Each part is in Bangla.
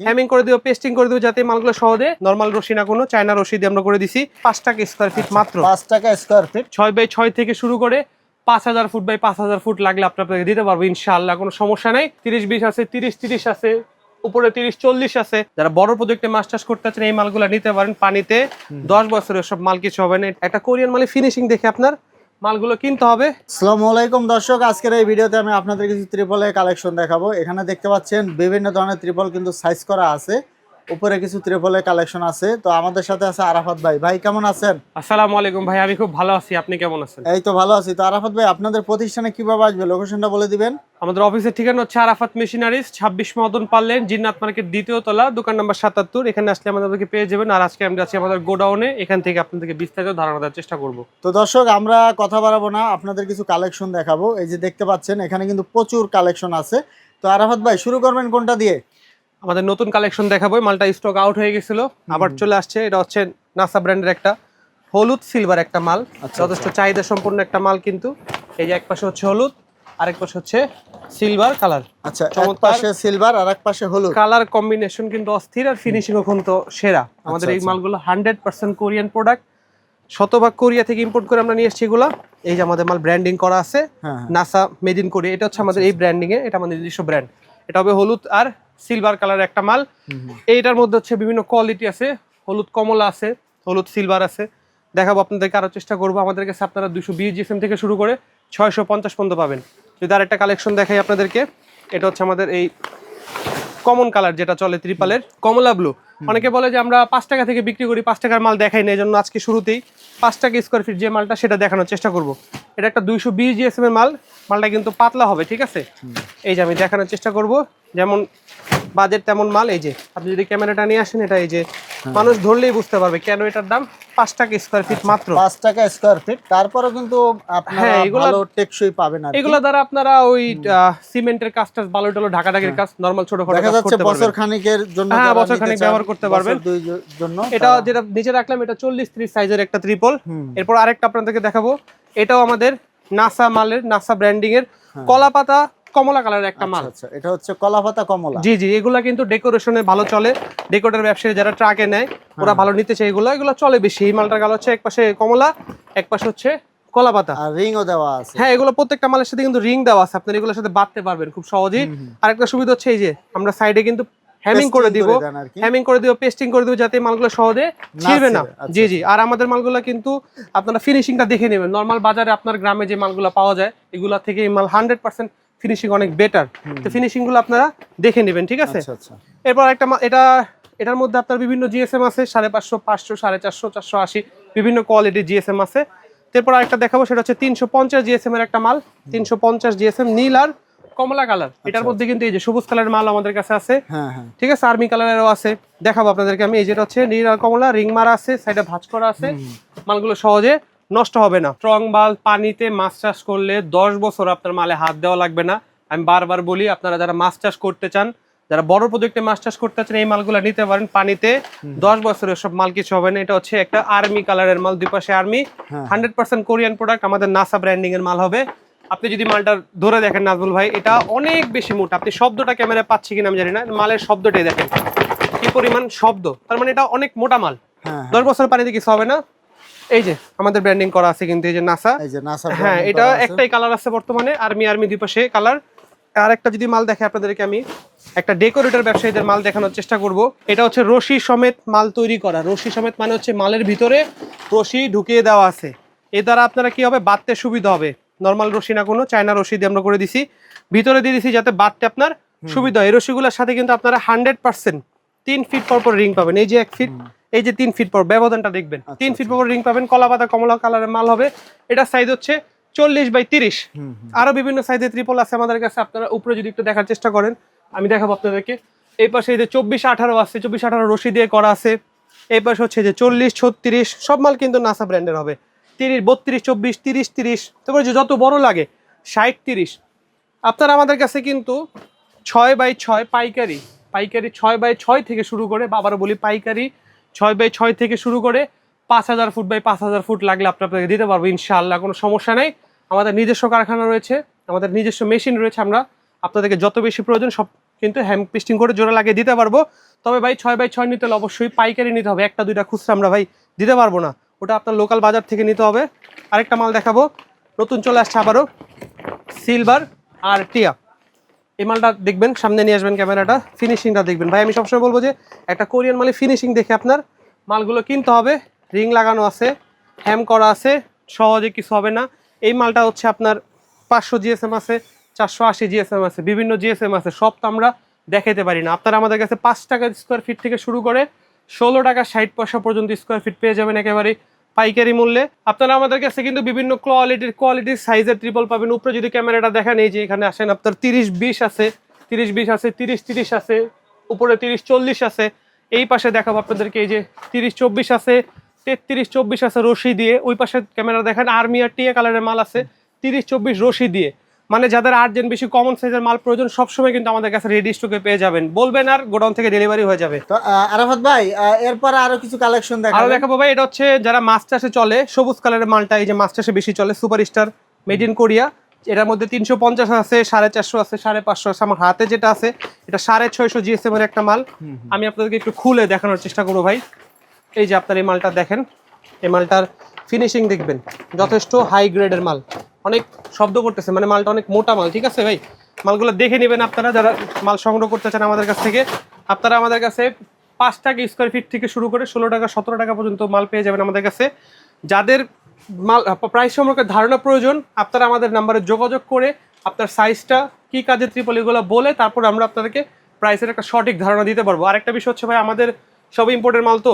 হ্যামিং করে দিও পেস্টিং করে দিও যাতে মালগুলো সহজে নর্মাল রশি না কোনো চায়না রশি দিয়ে আমরা করে দিছি। পাঁচ টাকা স্কোয়ার ফিট মাত্র। পাঁচ টাকা স্কোয়ার ফিট ছয় বাই ছয় থেকে শুরু করে পাঁচ হাজার ফুট বাই পাঁচ হাজার ফুট লাগলে আপনাকে দিতে পারব ইনশাআল্লাহ কোনো সমস্যা নাই। তিরিশ বিশ আছে তিরিশ তিরিশ আছে উপরে তিরিশ চল্লিশ আছে। যারা বড় প্রজেক্টে মাছ চাষ করতে চান এই মালগুলো নিতে পারেন পানিতে। দশ বছরের সব মাল কিছু হবে না। একটা কোরিয়ান মালে ফিনিশিং দেখে আপনার মালগুলো কিনতে হবে। আসসালামু আলাইকুম দর্শক, আজকের এই ভিডিওতে আমি আপনাদের কিছু ত্রিপলের কালেকশন দেখাবো। এখানে দেখতে পাচ্ছেন বিভিন্ন ধরনের ত্রিপল কিন্তু সাইজ করা আছে। উপরে কিছু ত্রিপলের কালেকশন আছে। তো আমাদের সাথে আছে আরাফাত ভাই। ভাই কেমন আছেন? আসসালামু আলাইকুম ভাই আমি খুব ভালো আছি। আপনি কেমন আছেন? এই তো ভালো আছি। তো আরাফাত ভাই আপনাদের প্রতিষ্ঠানে কীভাবে আসবে? লোকেশনটা বলে দিবেন। আমাদের অফিসের ঠিকানা হচ্ছে আরাফাত মেশিনারিজ ছাব্বিশ মদন পারলেন জিন্নাত মার্কেট দ্বিতীয় তলা দোকান নাম্বার সাতাত্তর। এখানে আসলে আমাদেরকে পেয়ে যাবেন। আর আজকে আমরা আছি আমাদের গোডাউনে। এখান থেকে আপনাদেরকে বিস্তারিত ধারণা দেওয়ার চেষ্টা করব। তো দর্শক আমরা কথা বাড়াবো না। আপনাদের কিছু কালেকশন দেখাবো। এই যে দেখতে পাচ্ছেন এখানে কিন্তু প্রচুর কালেকশন আছে। তো আরাফাত ভাই শুরু করবেন কোনটা দিয়ে? আমাদের নতুন কালেকশন দেখাবো। মালটা স্টক আউট হয়ে গেছিল। আবার চলে আসছে এটা হচ্ছে নাসা ব্র্যান্ডের একটা হলুদ সিলভার একটা মাল। আচ্ছা, যথেষ্ট চাহিদা সম্পূর্ণ একটা মাল কিন্তু। এই যে এক পাশে হচ্ছে হলুদ আরেক পাশে হচ্ছে সিলভার কালার আচ্ছা এক পাশে সিলভার আর এক পাশে হলুদ। কালার কম্বিনেশন কিন্তু অস্থির আর ফিনিশিং কিন্তু সেরা। আমাদের এই আচ্ছা। মালগুলো হান্ড্রেড পার্সেন্ট কোরিয়ান প্রোডাক্ট শতভাগ কোরিয়া থেকে ইম্পোর্ট করে আমরা নিয়ে এসেছি এগুলো। এই যে আমাদের মাল ব্র্যান্ডিং করা আছে। নাসা মেড ইন কোরিয়া এটা হচ্ছে আমাদের এই ব্র্যান্ডিং এ এটা আমাদের নিজস্ব ব্র্যান্ড এটা হবে হলুদ আর সিলভার কালার একটা মাল। এইটার মধ্যে হচ্ছে বিভিন্ন কোয়ালিটি আছে হলুদ কমলা আছে হলুদ সিলভার আছে। দেখাবো আপনাদেরকে আরও চেষ্টা করব। আমাদের কাছে আপনারা দুশো বিশ জিএসএম থেকে শুরু করে ছয়শো পঞ্চাশ পর্যন্ত পাবেন। যদি আরেকটা কালেকশন দেখাই আপনাদেরকে এটা হচ্ছে আমাদের এই কমন কালার যেটা চলে ত্রিপালের কমলা ব্লু অনেকে বলে যে আমরা পাঁচ টাকা থেকে বিক্রি করি পাঁচ টাকার মাল দেখাই না এই জন্য আজকে শুরুতেই পাঁচ টাকা স্কোয়ার ফিট যে মালটা সেটা দেখানোর চেষ্টা করব। এটা একটা দুইশো বিশ জিএসএম এর মাল মালটা কিন্তু পাতলা হবে ঠিক আছে? এই যে আমি দেখানোর চেষ্টা করব। যেমন বাজেট তেমন মাল এই যে আপনি যদি ক্যামেরাটা নিয়ে আসেন এটা এই যে মানুষ ধরলেই বুঝতে পারবে কেন এটার দাম পাঁচ টাকা স্কোয়ার ফিট মাত্র। পাঁচ টাকা স্কোয়ার ফিট তারপরে কিন্তু হ্যাঁ, এগুলা- টেকসই পাবেন আর এগুলো দ্বারা আপনারা ওই সিমেন্টের কাজ টাজ বালু টালু ঢাকা ঢাকির কাজ নর্মাল ছোট খাটো দেখা যাচ্ছে বছর খানিকের জন্য হ্যাঁ, বছর খানিক ব্যবহার করতে পারবেন। জন্য এটা যেটা নিচে রাখলাম এটা চল্লিশ ত্রিশ সাইজের একটা ত্রিপল এরপর আরেকটা আপনাদেরকে দেখাবো এটাও আমাদের নাসা মালের নাসা ব্র্যান্ডিং এর কলা পাতা কমলা কালারের একটা মাল। হ্যাঁ। আচ্ছা, আচ্ছা, এটা হচ্ছে কলাপাতা কমলা। জি জি এগুলা কিন্তু ডেকোরেশনে ভালো চলে। ডেকোরেটর ব্যবসায়ী যারা ট্রাকে নেয় ওরা হ্যাঁ। ভালো নিতে চায় এগুলো এগুলো চলে বেশি। এই মালটার গাল হচ্ছে এক পাশে কমলা এক পাশে হচ্ছে কলা পাতা আর রিংও দেওয়া আছে। হ্যাঁ এগুলো প্রত্যেকটা মালের সাথে কিন্তু রিং দেওয়া আছে। আপনার এগুলোর সাথে বাঁধতে পারবেন খুব সহজেই। আরেকটা সুবিধা হচ্ছে এই যে আমরা সাইডে কিন্তু হ্যামিং করে দিব। আর। হ্যামিং করে দিব পেস্টিং করে দিব যাতে মালগুলো সহজে ছিড়বে না। আচ্ছা, জি জি আর আমাদের মালগুলো কিন্তু আপনারা ফিনিশিংটা দেখে নেবেন। নর্মাল বাজারে আপনার গ্রামে যে মালগুলো পাওয়া যায় এগুলা থেকে এই মাল হান্ড্রেড পার্সেন্ট ফিনিশিং অনেক বেটার তো ফিনিশিংগুলো আপনারা দেখে নেবেন ঠিক আছে? আচ্ছা আচ্ছা। এরপর একটা এটা এটার মধ্যে আপনার বিভিন্ন জিএসএম আছে সাড়ে পাঁচশো পাঁচশো সাড়ে চারশো চারশো আশি বিভিন্ন কোয়ালিটির জিএসএম আছে। তারপর আরেকটা দেখাবো সেটা হচ্ছে তিনশো পঞ্চাশ জিএসএম এর একটা মাল। তিনশো পঞ্চাশ জিএসএম নীল আর কমলা কালার। এটার মধ্যে কিন্তু এই যে সবুজ কালারের মাল আমাদের কাছে আছে। হ্যাঁ হ্যাঁ। ঠিক আছে? আর্মি কালারেরও আছে। দেখাবো আপনাদেরকে আমি। এই যেটা হচ্ছে নীল আর কমলা রিং মারা আছে সাইডে ভাঁজ করা আছে। মালগুলো সহজে নষ্ট হবে না। স্ট্রং মাল পানিতে মাছ চাষ করলে দশ বছর আপনার মালে হাত দেওয়া লাগবে না। আমি বারবার বলি আপনারা যারা মাছ চাষ করতে চান যারা বড় প্রজেক্টে মাছ চাষ করতে চান এই মালগুলো নিতে পারেন পানিতে। দশ বছরের সব মাল কিছু হবে না। এটা হচ্ছে একটা আর্মি কালারের মাল দুই পাশে আর্মি। হ্যাঁ। হান্ড্রেড পার্সেন্ট কোরিয়ান প্রোডাক্ট আমাদের নাসা ব্র্যান্ডিং এর মাল হবে। আপনি যদি মালটা ধরে দেখেন নাজবুল ভাই এটা অনেক বেশি মোটা। আপনি শব্দটা ক্যামেরায় পাচ্ছি কিনা আমি জানি না মালের শব্দটাই দেখেন। কি পরিমাণ শব্দ? তার মানে এটা অনেক মোটা মাল। হ্যাঁ। দশ বছর পানিতে কিছু হবে না। এই যে আমাদের ব্র্যান্ডিং করা আছে কিন্তু এই যে নাসা এই যে নাসা হ্যাঁ এটা একটাই কালার আছে বর্তমানে আর্মি আর্মি দুই পাশে কালার আর একটা যদি মাল দেখে আপনাদেরকে আমি একটা ডেকোরেটর ব্যবসায়ীদের মাল দেখানোর চেষ্টা করব। এটা হচ্ছে রশি সমেত মাল তৈরি করা। রশি সমেত মানে হচ্ছে মালের ভিতরে রশি ঢুকিয়ে দেওয়া আছে। এ দ্বারা আপনারা কি হবে? বাঁধতে সুবিধা হবে। নর্মাল রশি না কোনো চায়না রশি দিয়ে আমরা করে দিছি। ভিতরে দিয়ে দিছি যাতে বাঁধতে আপনার সুবিধা হয়। এই রশিগুলোর সাথে কিন্তু আপনারা হান্ড্রেড পার্সেন্ট তিন ফিট পর পর রিং পাবেন। এই যে এক ফিট এই যে তিন ফিট পর ব্যবধানটা দেখবেন। আচ্ছা, তিন ফিট পর পর রিং পাবেন কলা পাতা কমলা কালারের মাল হবে। এটা সাইজ হচ্ছে চল্লিশ বাই তিরিশ। আরও বিভিন্ন সাইজের ত্রিপল আছে আমাদের কাছে আপনারা উপরে যদি একটু দেখার চেষ্টা করেন আমি দেখাবো আপনাদেরকে। এই পাশে এই যে চব্বিশ আঠারো আছে চব্বিশ আঠারো রশি দিয়ে করা আছে। এই পাশে হচ্ছে যে চল্লিশ ছত্রিশ সব মাল কিন্তু নাসা ব্র্যান্ডের হবে। তিরিশ বত্রিশ চব্বিশ তিরিশ তিরিশ তারপরে যে যত বড় লাগে ষাট তিরিশ। আপনারা আমাদের কাছে কিন্তু ছয় বাই ছয় পাইকারি পাইকারি ছয় বাই ছয় থেকে শুরু করে বাবারও বলি পাইকারি ছয় বাই ছয় থেকে শুরু করে পাঁচ হাজার ফুট বাই পাঁচ হাজার ফুট লাগলে আপনাকে দিতে পারব, ইনশাআল্লাহ, কোনো সমস্যা নেই। আমাদের নিজস্ব কারখানা রয়েছে, আমাদের নিজস্ব মেশিন রয়েছে, আমরা আপনাদেরকে যত বেশি প্রয়োজন সব কিন্তু হ্যাম পিস্টিং করে জোড়া লাগিয়ে দিতে পারব। তবে ভাই, ছয় বাই ছয় নিতে হলে অবশ্যই পাইকারি নিতে হবে, একটা, দুইটা খুচরা আমরা ভাই দিতে পারব না। ওটা আপনার লোকাল বাজার থেকে নিতে হবে। আরেকটা মাল দেখাবো, নতুন চলে আসছে আবারও সিলভার আর টিয়া। এই মালটা দেখবেন, সামনে নিয়ে আসবেন ক্যামেরাটা ফিনিশিংটা দেখবেন। ভাই, আমি সবসময় বলব যে, একটা কোরিয়ান মালে ফিনিশিং দেখে আপনার মালগুলো কিনতে হবে, রিং লাগানো আছে হ্যাম করা আছে, সহজে কিছু হবে না। এই মালটা হচ্ছে আপনার পাঁচশো জিএসএম আছে, চারশো আশি জিএসএম আছে, বিভিন্ন জিএসএম আছে, সব তো আমরা দেখাতে পারি না। আপনারা আমাদের কাছে পাঁচ টাকা স্কোয়ার ফিট থেকে শুরু করে ষোলো টাকা ষাট পয়সা পর্যন্ত স্কোয়ার ফিট পেয়ে যাবেন একেবারে পাইকারি মূল্যে। আপনারা আমাদের কাছে কিন্তু বিভিন্ন কোয়ালিটির কোয়ালিটির সাইজের ট্রিপল পাবেন। উপরে যদি ক্যামেরাটা দেখেন, এই যে এখানে আসেন, আপনার তিরিশ বিশ আছে, তিরিশ বিশ আছে, তিরিশ তিরিশ আছে, উপরে তিরিশ চল্লিশ আছে। এই পাশে দেখাবো আপনাদেরকে, এই যে তিরিশ চব্বিশ আছে, তেত্রিশ চব্বিশ আছে রশি দিয়ে। ওই পাশে ক্যামেরা দেখেন আর্মি আর টিয়া কালারের মাল আছে, তিরিশ চব্বিশ রশি দিয়ে। মানে যাদের আর্জেন্ট বেশি কমন সাইজের মাল প্রয়োজন সবসময় কিন্তু আমাদের কাছে রেডি স্টকে পেয়ে যাবেন। বলবেন আর গোডাউন থেকে ডেলিভারি হয়ে যাবে। তো আরাফাত ভাই এরপরে আরও কিছু কালেকশন আরও দেখাবেন দেখাবো ভাই এটা হচ্ছে যারা মাছ চাষে চলে সবুজ কালারের মালটা এই যে মাছ চাষে বেশি চলে super star made in Korea এটার মধ্যে তিনশো পঞ্চাশ আছে সাড়ে চারশো আছে সাড়ে পাঁচশো আছে আমার হাতে যেটা আছে এটা সাড়ে ছয়শো জিএসএম এর একটা মাল। আমি আপনাদেরকে একটু খুলে দেখানোর চেষ্টা করব ভাই। এই যে আপনার এই মালটা দেখেন এই মালটার ফিনিশিং দেখবেন যথেষ্ট হাই গ্রেডের মাল। অনেক শব্দ করতেছে মানে মালটা অনেক মোটা মাল, ঠিক আছে ভাই? মালগুলো দেখে নেবেন আপনারা, যারা মাল সংগ্রহ করতে চান আমাদের কাছ থেকে। আপনারা আমাদের কাছে পাঁচ টাকা স্কোয়ার ফিট থেকে শুরু করে ষোলো টাকা, সতেরো টাকা পর্যন্ত মাল পেয়ে যাবেন আমাদের কাছে। যাদের মাল প্রাইস সম্পর্কে ধারণা প্রয়োজন, আপনারা আমাদের নাম্বারে যোগাযোগ করে আপনার সাইজটা কি কাজের ত্রিপল এগুলো বলে, তারপর আমরা আপনাদেরকে প্রাইসের একটা সঠিক ধারণা দিতে পারব। আরেকটা বিষয় হচ্ছে ভাই, আমাদের সব ইম্পোর্টের মাল তো।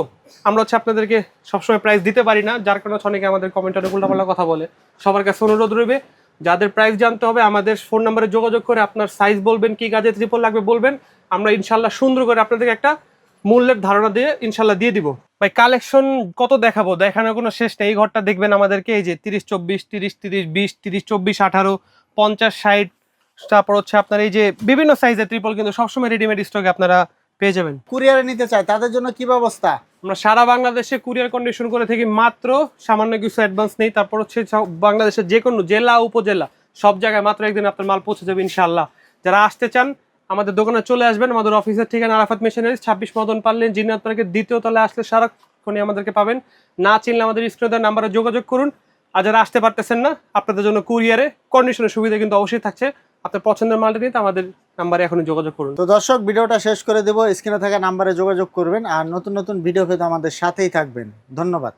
আমরা হচ্ছে আপনাদেরকে সবসময় প্রাইস দিতে পারি না, যার কারণে অনেকে আমাদের কমেন্টারে উল্টাপাল্টা কথা বলে। সবার কাছে অনুরোধ রইবে, যাদের প্রাইস জানতে হবে, আমাদের ফোন নাম্বারে যোগাযোগ করে আপনার সাইজ বলবেন, কি কাজে ত্রিপল লাগবে বলবেন। আমরা ইনশাল্লাহ সুন্দর করে আপনাদেরকে একটা মূল্যের ধারণা দিয়ে ইনশাল্লাহ দিয়ে দিব। ভাই কালেকশন কত দেখাবো? দেখানোর কোনো শেষ নেই। এই ঘরটা দেখবেন আমাদেরকে, এই যে তিরিশ, চব্বিশ, তিরিশ তিরিশ, বিশ, তিরিশ, চব্বিশ, আঠারো, পঞ্চাশ, ষাট, তারপর হচ্ছে আপনার এই যে বিভিন্ন সাইজের ত্রিপল কিন্তু সবসময় রেডিমেড স্টকে আপনারা পেয়ে যাবেন। কুরিয়ারে নিতে চায় তাদের জন্য কি ব্যবস্থা? আমরা সারা বাংলাদেশে কুরিয়ার কন্ডিশন করে থাকি মাত্র সামান্য কিছু অ্যাডভান্স নেই তারপর হচ্ছে বাংলাদেশের যে কোনো জেলা উপজেলা সব জায়গায় মাত্র একদিন আপনার মাল পৌঁছে যাবে ইনশাআল্লাহ। যারা আসতে চান আমাদের দোকানে চলে আসবেন আমাদের অফিসের ঠিকানা আরাফাত মেশিনারি ছাব্বিশ মদন পারলেন জিনাত পার্কের দ্বিতীয় তলায় আসলে সারাক্ষণই আমাদেরকে পাবেন। না চিনলে আমাদের স্ক্রিনে নাম্বারে যোগাযোগ করুন। আর যারা আসতে পারতেছেন না আপনাদের জন্য কুরিয়ারে কন্ডিশনের সুবিধা কিন্তু অবশ্যই থাকছে। আপনার পছন্দের মালটা নিতে আমাদের নাম্বারে এখনই যোগাযোগ করুন। তো দর্শক, ভিডিওটা শেষ করে দেবো। স্ক্রিনে থাকা নাম্বারে যোগাযোগ করবেন আর নতুন নতুন ভিডিও পেতে আমাদের সাথেই থাকবেন। ধন্যবাদ।